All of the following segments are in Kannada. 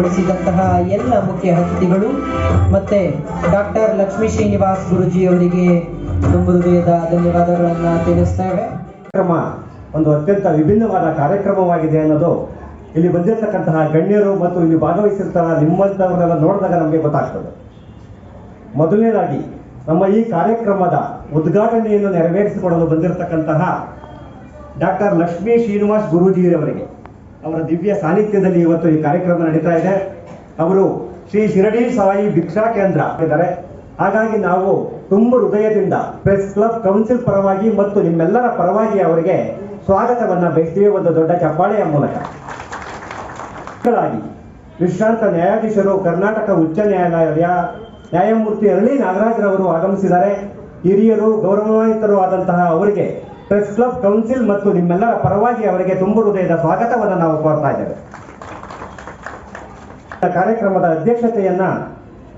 ಉದ್ಘಾಟನೆಗೊಳಿಸಿದಂತಹ ಎಲ್ಲ ಮುಖ್ಯ ಅತಿಥಿಗಳು ಮತ್ತೆ ಡಾಕ್ಟರ್ ಲಕ್ಷ್ಮೀ ಶ್ರೀನಿವಾಸ್ ಗುರುಜಿ ಅವರಿಗೆ ತುಂಬ ಹೃದಯದ ಧನ್ಯವಾದಗಳನ್ನ ತಿಳಿಸ್ತೇವೆ. ಕಾರ್ಯಕ್ರಮ ಒಂದು ಅತ್ಯಂತ ವಿಭಿನ್ನವಾದ ಕಾರ್ಯಕ್ರಮವಾಗಿದೆ ಅನ್ನೋದು ಇಲ್ಲಿ ಬಂದಿರತಕ್ಕಂತಹ ಗಣ್ಯರು ಮತ್ತು ಇಲ್ಲಿ ಭಾಗವಹಿಸಿರ್ತಾರ ನಿಮ್ಮಂಥವ್ರನ್ನೆಲ್ಲ ನೋಡಿದಾಗ ನಮಗೆ ಗೊತ್ತಾಗ್ತದೆ. ಮೊದಲನೇದಾಗಿ ನಮ್ಮ ಈ ಕಾರ್ಯಕ್ರಮದ ಉದ್ಘಾಟನೆಯನ್ನು ನೆರವೇರಿಸಿಕೊಡಲು ಬಂದಿರತಕ್ಕಂತಹ ಡಾಕ್ಟರ್ ಲಕ್ಷ್ಮೀ ಶ್ರೀನಿವಾಸ್ ಗುರೂಜಿಯವರಿಗೆ ಅವರ ದಿವ್ಯ ಸಾನ್ನಿಧ್ಯದಲ್ಲಿ ಇವತ್ತು ಈ ಕಾರ್ಯಕ್ರಮ ನಡೀತಾ ಇದೆ. ಅವರು ಶ್ರೀ ಶಿರಡಿ ಸಾಯಿ ಭಿಕ್ಷಾ ಕೇಂದ್ರ ಇದ್ದಾರೆ ಹಾಗಾಗಿ ನಾವು ತುಂಬ ಹೃದಯದಿಂದ ಪ್ರೆಸ್ ಕ್ಲಬ್ ಕೌನ್ಸಿಲ್ ಪರವಾಗಿ ಮತ್ತು ನಿಮ್ಮೆಲ್ಲರ ಪರವಾಗಿ ಅವರಿಗೆ ಸ್ವಾಗತವನ್ನ ಬಯಸ್ತೀವಿ. ಒಂದು ದೊಡ್ಡ ಚಪ್ಪಾಳೆಯ ಮೂಲಕ. ವಿಶ್ರಾಂತ ನ್ಯಾಯಾಧೀಶರು, ಕರ್ನಾಟಕ ಉಚ್ಚ ನ್ಯಾಯಾಲಯ ನ್ಯಾಯಮೂರ್ತಿ ಅರಳಿ ನಾಗರಾಜ್ರವರು ಆಗಮಿಸಿದ್ದಾರೆ. ಹಿರಿಯರು, ಗೌರವಾನ್ವಿತರು ಆದಂತಹ ಅವರಿಗೆ ಪ್ರೆಸ್ ಕ್ಲಬ್ ಕೌನ್ಸಿಲ್ ಮತ್ತು ನಿಮ್ಮೆಲ್ಲರ ಪರವಾಗಿ ಅವರಿಗೆ ತುಂಬ ಹೃದಯದ ಸ್ವಾಗತವನ್ನು ನಾವು ಕೋರ್ತಾ ಇದ್ದೇವೆ. ಕಾರ್ಯಕ್ರಮದ ಅಧ್ಯಕ್ಷತೆಯನ್ನ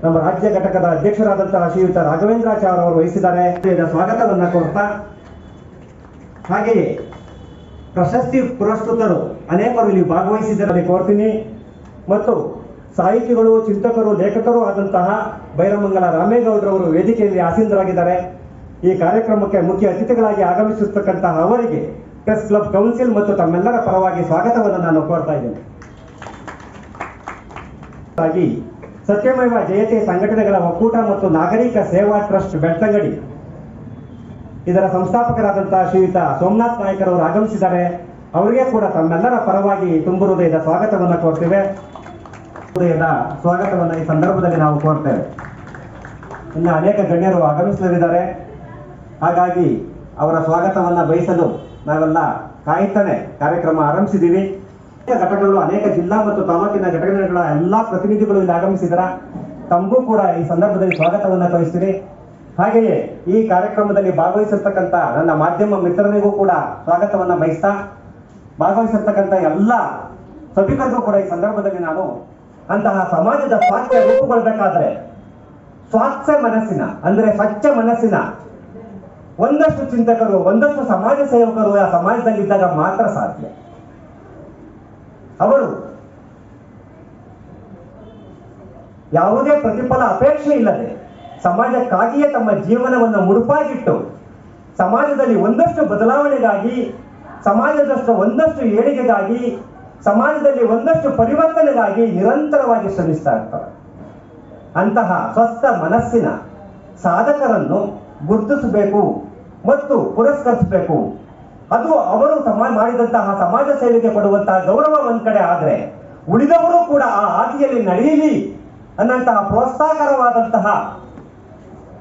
ನಮ್ಮ ರಾಜ್ಯ ಘಟಕದ ಅಧ್ಯಕ್ಷರಾದಂತಹ ಶ್ರೀಯುತ ರಾಘವೇಂದ್ರಾಚಾರ್ಯ ಅವರು ವಹಿಸಿದ್ದಾರೆ. ಸ್ವಾಗತವನ್ನ ಕೋರ್ತಾ ಹಾಗೆಯೇ ಪ್ರಶಸ್ತಿ ಪುರಸ್ಕೃತರು ಅನೇಕರು ಇಲ್ಲಿ ಭಾಗವಹಿಸಿದ್ದಾರೆ. ಕೋರ್ತೀನಿ. ಮತ್ತು ಸಾಹಿತಿಗಳು, ಚಿಂತಕರು, ಲೇಖಕರು ಆದಂತಹ ಬೈರಮಂಗಲ ರಾಮೇಗೌಡರವರು ವೇದಿಕೆಯಲ್ಲಿ ಆಸೀನರಾಗಿದ್ದಾರೆ. ಈ ಕಾರ್ಯಕ್ರಮಕ್ಕೆ ಮುಖ್ಯ ಅತಿಥಿಗಳಾಗಿ ಆಗಮಿಸಿರ್ತಕ್ಕಂತಹ ಅವರಿಗೆ ಪ್ರೆಸ್ ಕ್ಲಬ್ ಕೌನ್ಸಿಲ್ ಮತ್ತು ತಮ್ಮೆಲ್ಲರ ಪರವಾಗಿ ಸ್ವಾಗತವನ್ನು ನಾನು ಕೋರ್ತಾ ಇದ್ದೇನೆ. ಸತ್ಯಮೇವ ಜಯತೆ ಸಂಘಟನೆಗಳ ಒಕ್ಕೂಟ ಮತ್ತು ನಾಗರಿಕ ಸೇವಾ ಟ್ರಸ್ಟ್ ಬೆಳ್ತಂಗಡಿ, ಇದರ ಸಂಸ್ಥಾಪಕರಾದಂತಹ ಶ್ರೀಯುತ ಸೋಮನಾಥ್ ನಾಯ್ಕರವರು ಆಗಮಿಸಿದ್ದಾರೆ. ಅವರಿಗೆ ಕೂಡ ತಮ್ಮೆಲ್ಲರ ಪರವಾಗಿ ತುಂಬು ಹೃದಯದ ಸ್ವಾಗತವನ್ನು ಕೋರ್ತೇವೆ. ಹೃದಯದ ಸ್ವಾಗತವನ್ನು ಈ ಸಂದರ್ಭದಲ್ಲಿ ನಾವು ಕೋರ್ತೇವೆ. ಇನ್ನು ಅನೇಕ ಗಣ್ಯರು ಆಗಮಿಸಲಿದ್ದಾರೆ. ಹಾಗಾಗಿ ಅವರ ಸ್ವಾಗತವನ್ನ ಬಯಸಲು ನಾವೆಲ್ಲ ಕಾಯುತ್ತಾನೆ. ಕಾರ್ಯಕ್ರಮ ಆರಂಭಿಸಿದ್ದೀವಿ. ಘಟಕಗಳು ಅನೇಕ ಜಿಲ್ಲಾ ಮತ್ತು ತಾಲೂಕಿನ ಘಟಕಗಳ ಎಲ್ಲಾ ಪ್ರತಿನಿಧಿಗಳು ಇಲ್ಲಿ ಆಗಮಿಸಿದಾರ. ತಮಗೂ ಕೂಡ ಈ ಸಂದರ್ಭದಲ್ಲಿ ಸ್ವಾಗತವನ್ನ ಕಳಿಸ್ತೀನಿ. ಹಾಗೆಯೇ ಈ ಕಾರ್ಯಕ್ರಮದಲ್ಲಿ ಭಾಗವಹಿಸಿರ್ತಕ್ಕಂಥ ನನ್ನ ಮಾಧ್ಯಮ ಮಿತ್ರರಿಗೂ ಕೂಡ ಸ್ವಾಗತವನ್ನ ಬಯಸ್ತಾ, ಭಾಗವಹಿಸಿರ್ತಕ್ಕಂಥ ಎಲ್ಲ ಸಭಿಕರಿಗೂ ಕೂಡ ಈ ಸಂದರ್ಭದಲ್ಲಿ ನಾನು ಅಂತಹ ಸಮಾಜದ ಸ್ವಾಸ್ಥ್ಯ ರೂಪುಗೊಳ್ಬೇಕಾದ್ರೆ ಸ್ವಾಸ್ಥ್ಯ ಮನಸ್ಸಿನ, ಅಂದ್ರೆ ಸ್ವಚ್ಛ ಮನಸ್ಸಿನ ಒಂದಷ್ಟು ಚಿಂತಕರು, ಒಂದಷ್ಟು ಸಮಾಜ ಸೇವಕರು ಆ ಸಮಾಜದಲ್ಲಿದ್ದಾಗ ಮಾತ್ರ ಸಾಧ್ಯ. ಅವರು ಯಾವುದೇ ಪ್ರತಿಫಲ ಅಪೇಕ್ಷೆ ಇಲ್ಲದೆ ಸಮಾಜಕ್ಕಾಗಿಯೇ ತಮ್ಮ ಜೀವನವನ್ನು ಮುಡುಪಾಗಿಟ್ಟು ಸಮಾಜದಲ್ಲಿ ಒಂದಷ್ಟು ಬದಲಾವಣೆಗಾಗಿ, ಸಮಾಜದಷ್ಟು ಒಂದಷ್ಟು ಏಳಿಗೆಗಾಗಿ, ಸಮಾಜದಲ್ಲಿ ಒಂದಷ್ಟು ಪರಿವರ್ತನೆಗಾಗಿ ನಿರಂತರವಾಗಿ ಶ್ರಮಿಸ್ತಾ ಇರ್ತಾರೆ. ಅಂತಹ ಸ್ವಸ್ಥ ಮನಸ್ಸಿನ ಸಾಧಕರನ್ನು ಗುರುತಿಸಬೇಕು. ಮತ್ತು ಪುರಸ್ಕರಿಸಬೇಕು. ಅದು ಅವರು ಸಮಾಜ ಮಾಡಿದಂತಹ ಸಮಾಜ ಸೇವೆಗೆ ಕೊಡುವಂತಹ ಗೌರವ ಒಂದ್ ಕಡೆ ಆದ್ರೆ, ಉಳಿದವರು ಕೂಡ ಆ ಹಾದಿಯಲ್ಲಿ ನಡೆಯಲಿ ಅನ್ನಂತಹ ಪ್ರೋತ್ಸಾಹಕರವಾದಂತಹ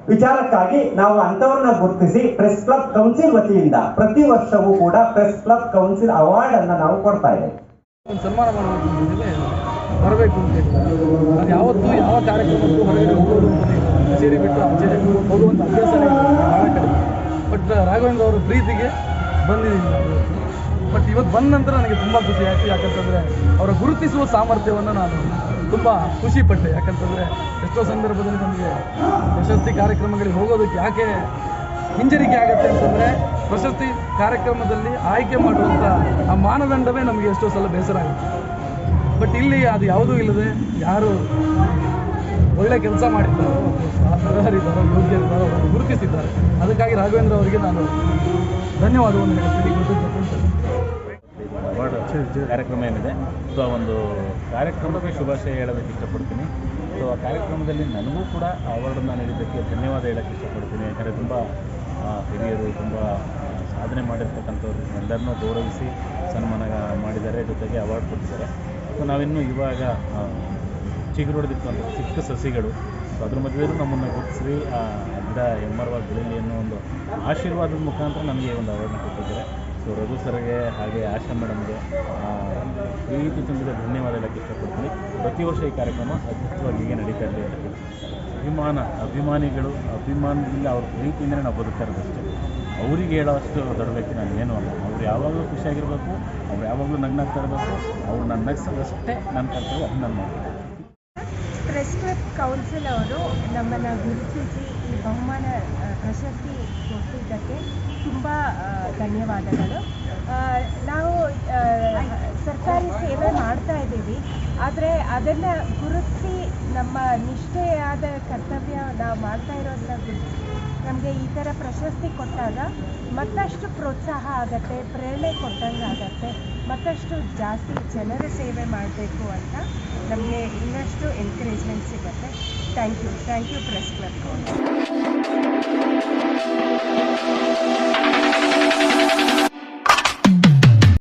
ವಿಚಾರಕ್ಕಾಗಿ ನಾವು ಅಂತವರನ್ನ ಗುರುತಿಸಿ ಪ್ರೆಸ್ ಕ್ಲಬ್ ಕೌನ್ಸಿಲ್ ವತಿಯಿಂದ ಪ್ರತಿ ವರ್ಷವೂ ಕೂಡ ಪ್ರೆಸ್ ಕ್ಲಬ್ ಕೌನ್ಸಿಲ್ ಅವಾರ್ಡ್ ಅನ್ನ ನಾವು ಕೊಡ್ತಾ ಇದ್ದೇವೆ. ಸನ್ಮಾನ ಬರಬೇಕು ಅಂತ ಅದು ಯಾವತ್ತೂ ಯಾವ ಕಾರ್ಯಕ್ರಮಕ್ಕೂ ಹೊರಗಡೆ. ಕಚೇರಿ ಬಿಟ್ಟು ಅಭ್ಯಾಸ ರಾಘವೇಂದ್ರ ಅವರ ಪ್ರೀತಿಗೆ ಬಂದಿದ್ದೀನಿ ಬಟ್ ಇವತ್ತು ಬಂದ ನಂತರ ನನಗೆ ತುಂಬ ಖುಷಿ ಆಯಿತು. ಯಾಕಂತಂದರೆ ಅವರ ಗುರುತಿಸುವ ಸಾಮರ್ಥ್ಯವನ್ನು ನಾನು ತುಂಬ ಖುಷಿಪಟ್ಟೆ. ಯಾಕಂತಂದರೆ ಎಷ್ಟೋ ಸಂದರ್ಭದಲ್ಲಿ ನಮಗೆ ಪ್ರಶಸ್ತಿ ಕಾರ್ಯಕ್ರಮಗಳಿಗೆ ಹೋಗೋದಕ್ಕೆ ಯಾಕೆ ಹಿಂಜರಿಕೆ ಆಗುತ್ತೆ ಅಂತಂದರೆ ಪ್ರಶಸ್ತಿ ಕಾರ್ಯಕ್ರಮದಲ್ಲಿ ಆಯ್ಕೆ ಮಾಡುವಂಥ ಆ ಮಾನದಂಡವೇ ನಮಗೆ ಎಷ್ಟೋ ಸಲ ಬೇಸರ ಆಗುತ್ತೆ. ಬಟ್ ಇಲ್ಲಿ ಅದು ಯಾವುದೂ ಇಲ್ಲದೆ ಯಾರು ಒಳ್ಳೆ ಕೆಲಸ ಮಾಡಿದ್ದಾರೆ ಅರ್ಹರಿದ್ದಾರೋ ಯೋಗ್ಯರಿದ್ದಾರೋ ಅವರನ್ನು ಗುರುತಿಸಿದ್ದಾರೆ. ಅದಕ್ಕಾಗಿ ರಾಘವೇಂದ್ರ ಅವರಿಗೆ ನಾನು ಧನ್ಯವಾದವನ್ನು ಹೇಳ್ತೀನಿ. ಕಾರ್ಯಕ್ರಮ ಏನಿದೆ? ಸೊ ಆ ಒಂದು ಕಾರ್ಯಕ್ರಮಕ್ಕೆ ಶುಭಾಶಯ ಹೇಳೋದಕ್ಕೆ ಇಷ್ಟಪಡ್ತೀನಿ. ಸೊ ಆ ಕಾರ್ಯಕ್ರಮದಲ್ಲಿ ನನಗೂ ಕೂಡ ಅವಾರ್ಡನ್ನು ನೀಡಿದ್ದಕ್ಕೆ ಧನ್ಯವಾದ ಹೇಳೋಕ್ಕೆ ಇಷ್ಟಪಡ್ತೀನಿ. ಯಾಕಂದರೆ ತುಂಬ ಹಿರಿಯರು ತುಂಬ ಸಾಧನೆ ಮಾಡಿರ್ತಕ್ಕಂಥವ್ರು. ಎಲ್ಲರನ್ನೂ ಗೌರವಿಸಿ ಸನ್ಮಾನ ಮಾಡಿದ್ದಾರೆ. ಜೊತೆಗೆ ಅವಾರ್ಡ್ ಕೊಟ್ಟಿದ್ದಾರೆ. ಸೊ ನಾವಿನ್ನೂ ಇವಾಗ ಚಿಗುರೊಡೆದಿತ್ತು ಅಂತ ಚಿಕ್ಕ ಸಸಿಗಳು. ಸೊ ಅದ್ರ ಮಧ್ಯದಲ್ಲೂ ನಮ್ಮನ್ನು ಗುರುತಿಸಿ, ಆ, ಗಿಡ ಹೆಮ್ಮರವಾಗಿ ಬೆಳೀಲಿ ಅನ್ನೋ ಒಂದು ಆಶೀರ್ವಾದದ ಮುಖಾಂತರ ನಮಗೆ ಒಂದು ಅವಾರ್ಡ್ನ ಕೊಟ್ಟಿದ್ದಾರೆ. ಸೊ ರಘು ಸರ್ಗೆ ಹಾಗೆ ಆಶಾ ಮೇಡಮ್ಗೆ ಪ್ರೀತಿ ತುಂಬಿದ ಧನ್ಯವಾದ ಹೇಳಕ್ಕೆ ಇಷ್ಟಪಡ್ತೀನಿ. ಪ್ರತಿ ವರ್ಷ ಈ ಕಾರ್ಯಕ್ರಮ ಅದ್ಭುತವಾಗಿ ಹೀಗೆ ನಡೀತಾ ಇದೆ. ಅಭಿಮಾನ, ಅಭಿಮಾನಿಗಳು, ಅಭಿಮಾನದಿಂದ ಅವ್ರ ಪ್ರೀತಿಯಿಂದಲೇ ನಾವು ಬದುಕ್ತಾ ಇರೋದಷ್ಟೇ ಅವರಿಗೆ ಹೇಳೋಷ್ಟು ದೊಡ್ಡ ವ್ಯಕ್ತಿ ನಾನು ಏನೂ ಅಲ್ಲ. ಅವ್ರು ಯಾವಾಗಲೂ ಖುಷಿಯಾಗಿರಬೇಕು, ಅವ್ರು ಯಾವಾಗಲೂ ನಗ್ನಾಗ್ತಾ ಇರಬೇಕು, ಅವ್ರು ನನ್ನ ನಗ್ಸೋದಷ್ಟೇ ನನ್ನ ಕರ್ತವ್ಯ ಅದನ್ನ ನಾನು ಮಾಡ್ತೀನಿ ಕ್ಲಬ್ ಕೌನ್ಸಿಲ್ ಅವರು ನಮ್ಮನ್ನು ಗುರುತಿಸಿ ಈ ಬಹುಮಾನ ಪ್ರಶಸ್ತಿ ಕೊಟ್ಟಿದ್ದಕ್ಕೆ ತುಂಬ ಧನ್ಯವಾದಗಳು. ನಾವು ಸರ್ಕಾರಿ ಸೇವೆ ಮಾಡ್ತಾ ಇದ್ದೀವಿ. ಆದರೆ ಅದನ್ನು ಗುರುತಿಸಿ ನಮ್ಮ ನಿಷ್ಠೆಯಾದ ಕರ್ತವ್ಯ ನಾವು ಮಾಡ್ತಾ ಇರೋದನ್ನ ಗುರುತಿಸಿ ನಮಗೆ ಈ ಥರ ಪ್ರಶಸ್ತಿ ಕೊಟ್ಟಾಗ ಮತ್ತಷ್ಟು ಪ್ರೋತ್ಸಾಹ ಆಗತ್ತೆ, ಪ್ರೇರಣೆ ಕೊಟ್ಟಂಗೆ ಆಗತ್ತೆ, ಮತ್ತಷ್ಟು ಜಾಸ್ತಿ ಜನರ ಸೇವೆ ಮಾಡಬೇಕು ಅಂತ ನಮಗೆ ಇನ್ನಷ್ಟು ಎನ್ಕರೇಜ್ಮೆಂಟ್ ಸಿಗುತ್ತೆ. Thank you thank you press club